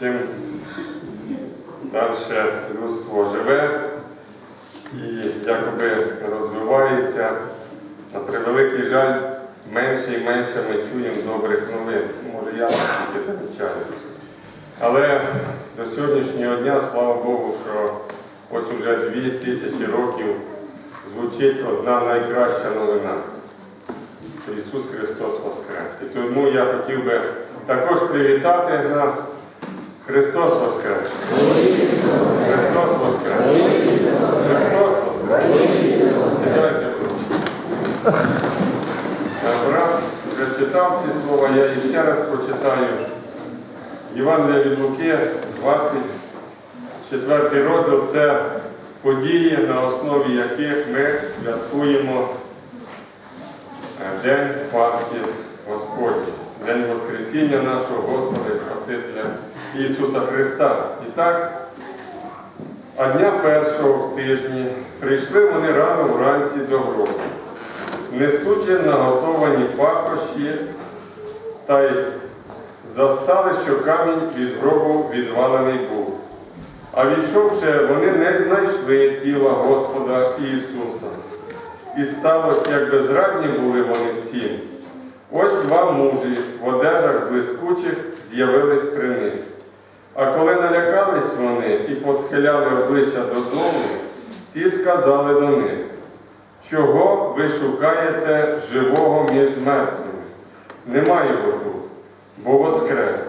чим далі людство живе і якоби розвивається, на превеликий жаль, менше і менше ми чуємо добрих новин. Може, я тільки замічаю. Але до сьогоднішнього дня, слава Богу, що ось уже дві тисячі років звучить одна найкраща новина. Ісус Христос Воскрес. І тому я хотів би також привітати нас. Христос Воскрес! Христос Воскрес! Христос Воскрес! Сідайте. Брат вже читав ці слова, я їх ще раз прочитаю. Євангелія від Луки, 24 розділ це події, на основі яких ми святкуємо е, День Пасхи Господній, День Воскресіння нашого Господа і Спасителя Ісуса Христа. І так, а дня першого в тижні прийшли вони рано вранці до гробу, несучи наготовані пахощі та й застали, що камінь від гробу відвалений був. А війшовши, вони не знайшли тіла Господа Ісуса. І сталося, як безрадні були вони в цім. Ось два мужі в одежах блискучих з'явились при них. А коли налякались вони і посхиляли обличчя додому, ті сказали до них, чого ви шукаєте живого між мертвими? Нема його тут, бо воскрес.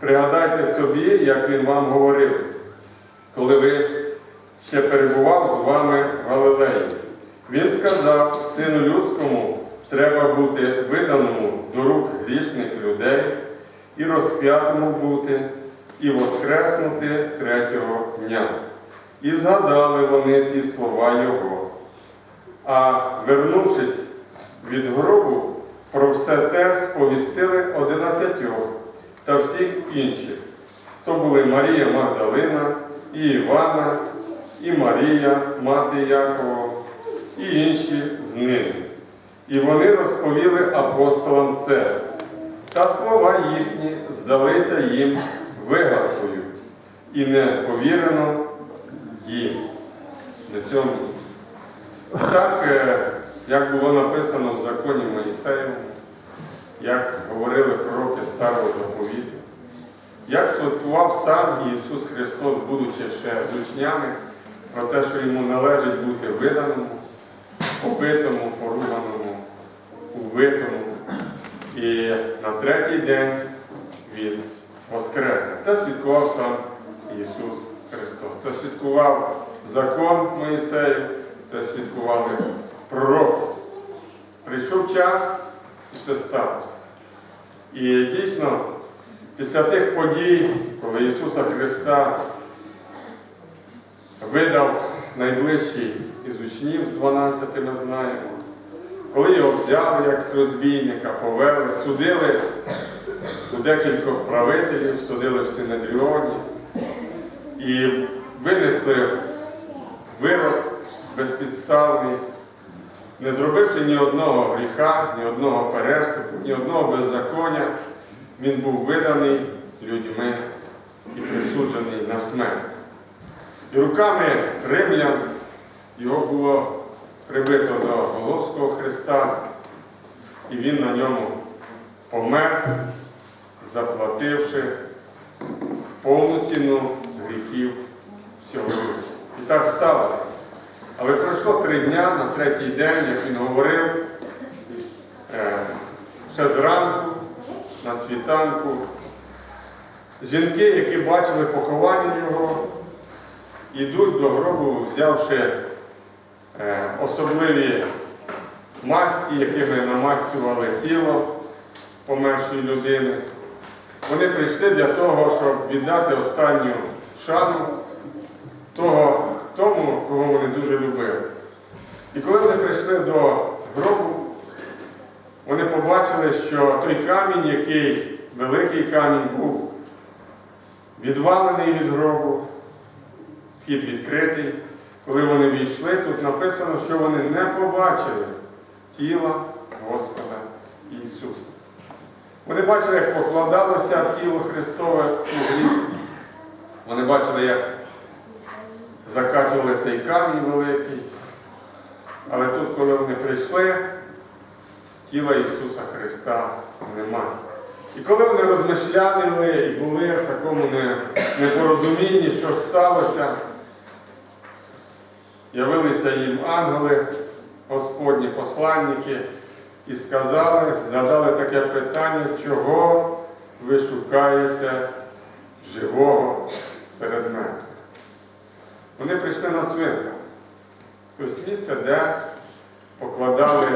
Пригадайте собі, як він вам говорив, коли ви ще перебував з вами в Галилеї. Він сказав, сину людському, треба бути виданому до рук грішних людей і розп'ятому бути, і воскреснути третього дня. І згадали вони ті слова Його. А вернувшись від гробу, про все те сповістили одинадцятьох та всіх інших. То були Марія Магдалина, і Івана, і Марія, мати Якова, і інші з ними. І вони розповіли апостолам це. Та слова їхні здалися їм вигадкою, і не повірено їм на цьому. Так, е, як було написано в законі Моїсеєвому, як говорили пророки Старого Заповіту, як святкував сам Ісус Христос, будучи ще з учнями, про те, що йому належить бути виданому, побитому, поруганому, убитому. І на третій день Він воскресне. Це святкував сам Ісус Христос. Це святкував закон Моїсеїв, це святкували пророки. Прийшов час, і це сталося. І дійсно, після тих подій, коли Ісуса Христа видав найближчий із учнів з 12, ми знаємо, коли його взяли як розбійника, повели, судили декількох правителів, судили в Синедріоні і винесли вирок безпідставний, не зробивши ні одного гріха, ні одного переступу, ні одного беззаконня, він був виданий людьми і присуджений на смерть. І руками римлян його було прибито до Головського Христа, і він на ньому помер, заплативши повну ціну гріхів всього людства. І так сталося. Але пройшло три дня на третій день, як він говорив, е, ще зранку, на світанку. Жінки, які бачили поховання його, ідуть до гробу, взявши е, особливі масті, якими намастювали тіло помершої людини. Вони прийшли для того, щоб віддати останню шану того, тому, кого вони дуже любили. І коли вони прийшли до гробу, вони побачили, що той камінь, який великий камінь був відвалений від гробу, вхід відкритий. Коли вони війшли, тут написано, що вони не побачили тіла Господа Ісуса. Вони бачили, як покладалося тіло Христове у гріб, Вони бачили, як закатували цей камінь великий. Але тут, коли вони прийшли, тіла Ісуса Христа немає. І коли вони розмишляли і були в такому непорозумінні, що сталося, явилися їм ангели, Господні посланники, і сказали, задали таке питання, чого ви шукаєте живого серед мертвих. Вони прийшли на цвинтар, тобто місце, де покладали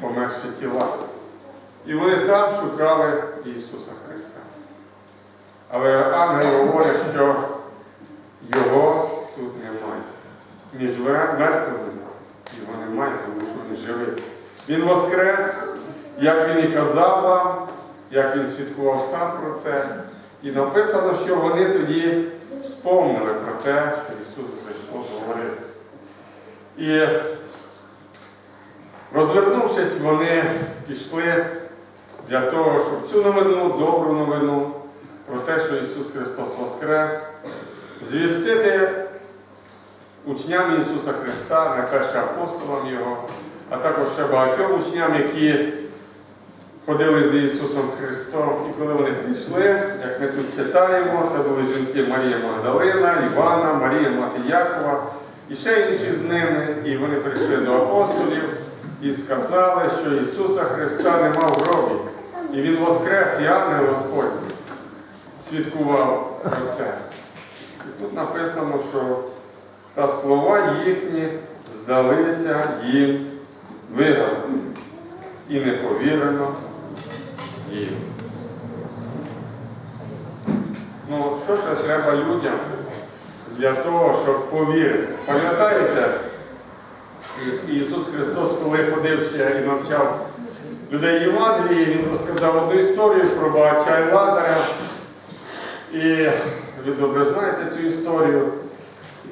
померші тіла. І вони там шукали Ісуса Христа. Але ангел говорить, що його тут немає. Між мертвими його немає, тому що він живий. Він воскрес, як він і казав вам, як він свідкував сам про це. І написано, що вони тоді спомнили про те, що Ісус Христос говорив. І розвернувшись, вони пішли для того, щоб цю новину, добру новину про те, що Ісус Христос Воскрес, звістити учням Ісуса Христа, найперше апостолам Його, а також ще багатьом учням, які ходили за Ісусом Христом. І коли вони прийшли, як ми тут читаємо, це були жінки Марія Магдалина, Івана, Марія Мати Якова і ще інші з ними. І вони прийшли до апостолів і сказали, що Ісуса Христа нема в гробі. І Він воскрес, і ангел Господь свідкував про це. І тут написано, що та слова їхні здалися їм вигаданими і не повірено їм. Ну, що ще треба людям для того, щоб повірити? Пам'ятаєте, Ісус Христос, коли ходив ще і навчав людей Євангелії, Він розказав одну історію про багача і Лазаря. І ви добре знаєте цю історію.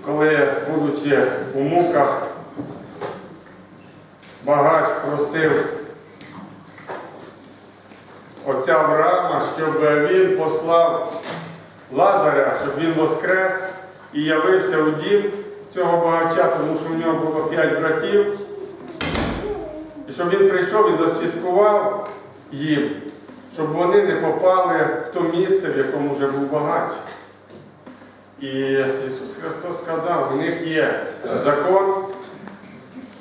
Коли, будучи у муках, багач просив отця Авраама, щоб він послав Лазаря, щоб він воскрес і явився у дім цього багача, тому що в нього було п'ять братів. І щоб він прийшов і засвідкував їм, щоб вони не попали в то місце, в якому вже був багач. І Ісус Христос сказав, у них є закон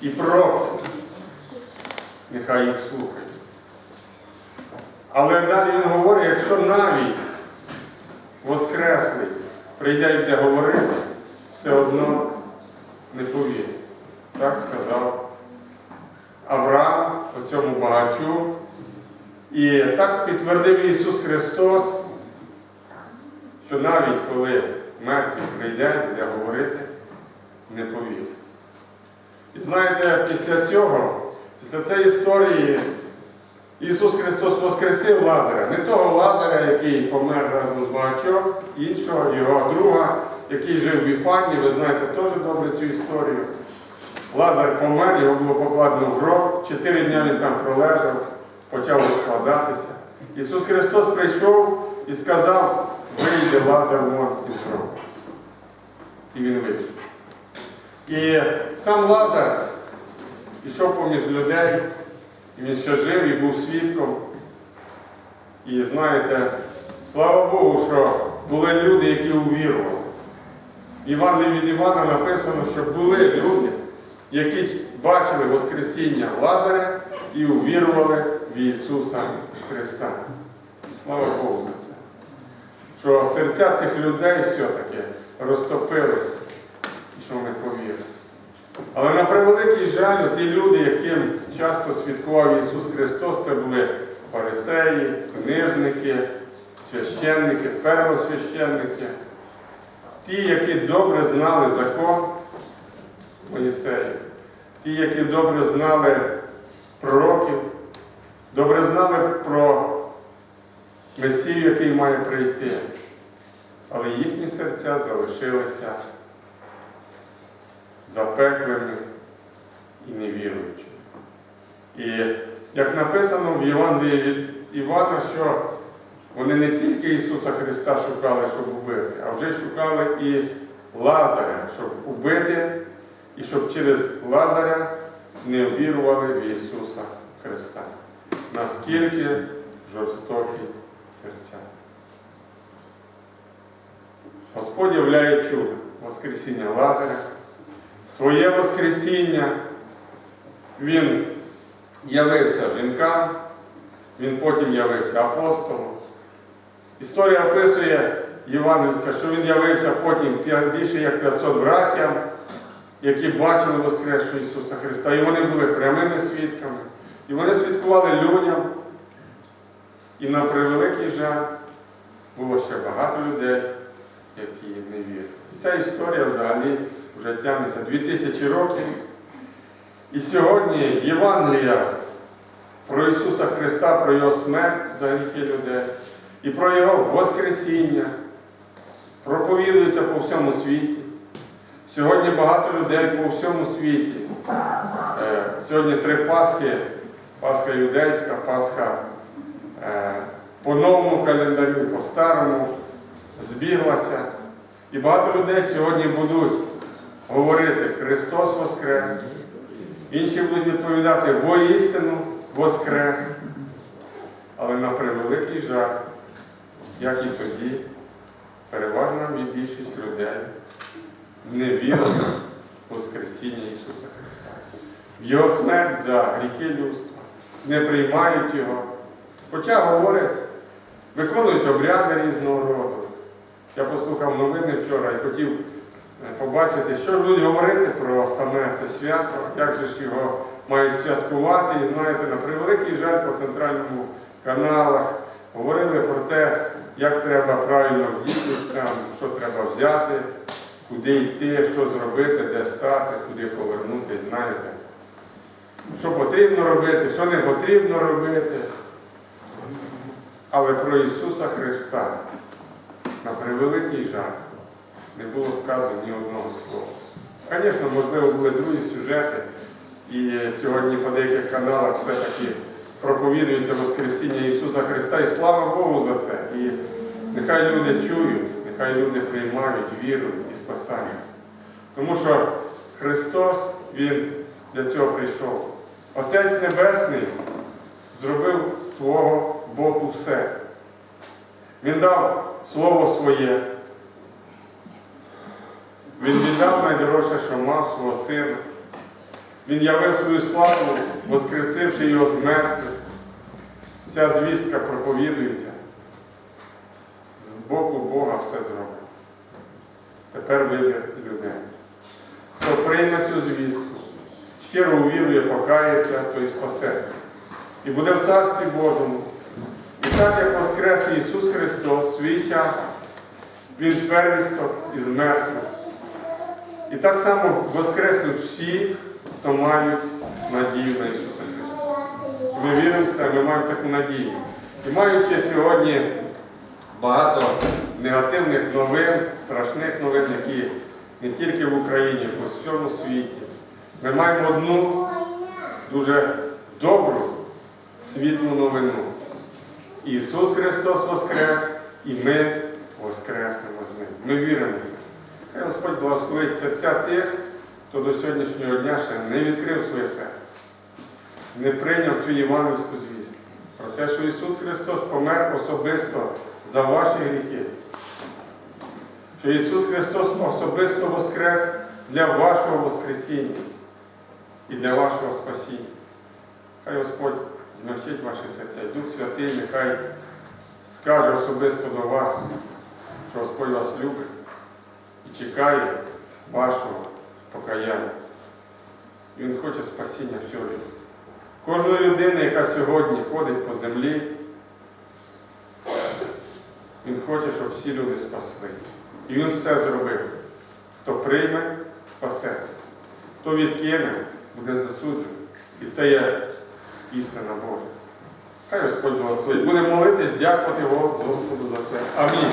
і пророк. Нехай їх слухають. Але далі він говорить, якщо навіть Воскреслий прийде буде говорити, все одно не повірить. Так сказав Авраам у цьому багачу. І так підтвердив Ісус Христос, що навіть коли мертвий прийде і говорити, не повірить. І знаєте, після цього, після цієї історії, Ісус Христос воскресив Лазаря, не того Лазаря, який помер разом з багачом, іншого, його друга, який жив в Іфані, ви знаєте теж добре цю історію. Лазар помер, його було покладено в гроб, чотири дні він там пролежав, почав розкладатися. Ісус Христос прийшов і сказав, вийде Лазар вон із гробу. І він вийшов. І сам Лазар пішов поміж людей, і він ще жив і був свідком. І знаєте, слава Богу, що були люди, які увірували. Євангелії від Івана написано, що були люди, які бачили Воскресіння Лазаря і увірували в Ісуса Христа. І слава Богу за це. Що серця цих людей все-таки розтопилися і що вони. Але на превеликий жаль, ті люди, яким часто святкував Ісус Христос, це були фарисеї, книжники, священники, первосвященники, ті, які добре знали закон Моїсея, ті, які добре знали пророків, добре знали про Месію, який має прийти. Але їхні серця залишилися запеклими і невіруючими. І як написано в Євангелії від Івана, що вони не тільки Ісуса Христа шукали, щоб убити, а вже шукали і Лазаря, щоб убити, і щоб через Лазаря не вірували в Ісуса Христа. Наскільки жорстокі серця. Господь являє чудо, Воскресіння Лазаря, своє Воскресіння. Він явився жінкам, він потім явився апостолом. Історія описує Євангельська, що він явився потім більше як 500 братям, які бачили Воскресшого Ісуса Христа. І вони були прямими свідками. І вони свідкували людям. І на превеликий жаль було ще багато людей, які не вірили. І ця історія взагалі вже тягнеться 2000 років. І сьогодні Євангелія про Ісуса Христа, про Його смерть за гріхи людей і про Його Воскресіння проповідується по всьому світі. Сьогодні багато людей по всьому світі. Е, Сьогодні три Пасхи, Пасха юдейська, Пасха е, по новому календарю, по старому збіглася. І багато людей сьогодні будуть говорити Христос Воскрес. Інші будуть відповідати воістину Воскрес. Але на превеликий жаль, як і тоді, переважна більшість людей не вірить в Воскресіння Ісуса Христа. В Його смерть за гріхи людства, не приймають Його. Хоча говорять, виконують обряди різного роду. Я послухав новини вчора і хотів побачити, що ж будуть говорити про саме це свято, як же ж його мають святкувати. І знаєте, на превеликий жаль по центральному каналах говорили про те, як треба правильно вдітися, там, що треба взяти, куди йти, що зробити, де стати, куди повернутися, знаєте. Що потрібно робити, що не потрібно робити. Але про Ісуса Христа на превеликий жаль не було сказано ні одного слова. Звісно, можливо, були другі сюжети, і сьогодні по деяких каналах все-таки проповідується Воскресіння Ісуса Христа, і слава Богу за це. І нехай люди чують, нехай люди приймають віру і спасання. Тому що Христос, Він для цього прийшов. Отець Небесний зробив свого боку все. Він дав Слово своє. Він віддав найдорожче, що мав свого сина. Він явив свою славу, воскресивши його з мертвих. Ця звістка проповідується. З боку Бога все зроблено. Тепер вибір людей. Хто прийме цю звістку, щиро увірує, покається, то й спасеться. І буде в Царстві Божому. І так як Воскрес Ісус Христос свій час, Він первісток із мертвих. І так само воскреснуть всі, хто мають надію на Ісуса Христа. Ми віримо в це, ми маємо таку надію. І маючи сьогодні багато негативних новин, страшних новин, які не тільки в Україні, а по всьому світі, ми маємо одну дуже добру, світлу новину. Ісус Христос Воскрес, і ми воскреснемо з Ним. Ми віримо в це. Хай Господь благословить серця тих, хто до сьогоднішнього дня ще не відкрив своє серце, не прийняв цю євангельську звістку. Про те, що Ісус Христос помер особисто за ваші гріхи. Що Ісус Христос особисто воскрес для вашого Воскресіння і для вашого спасіння. Хай Господь змягчить ваші серця. Дух Святий нехай скаже особисто до вас, що Господь вас любить і чекає вашого покаяння. Він хоче спасіння всього людства. Кожної людини, яка сьогодні ходить по землі, він хоче, щоб всі люди спасли. І він все зробив. Хто прийме, спасеться. Хто відкине, буде засуджений. І це є істина Божа. Хай Господь благословить. Будемо молитись, дякувати Господу за це. Амінь.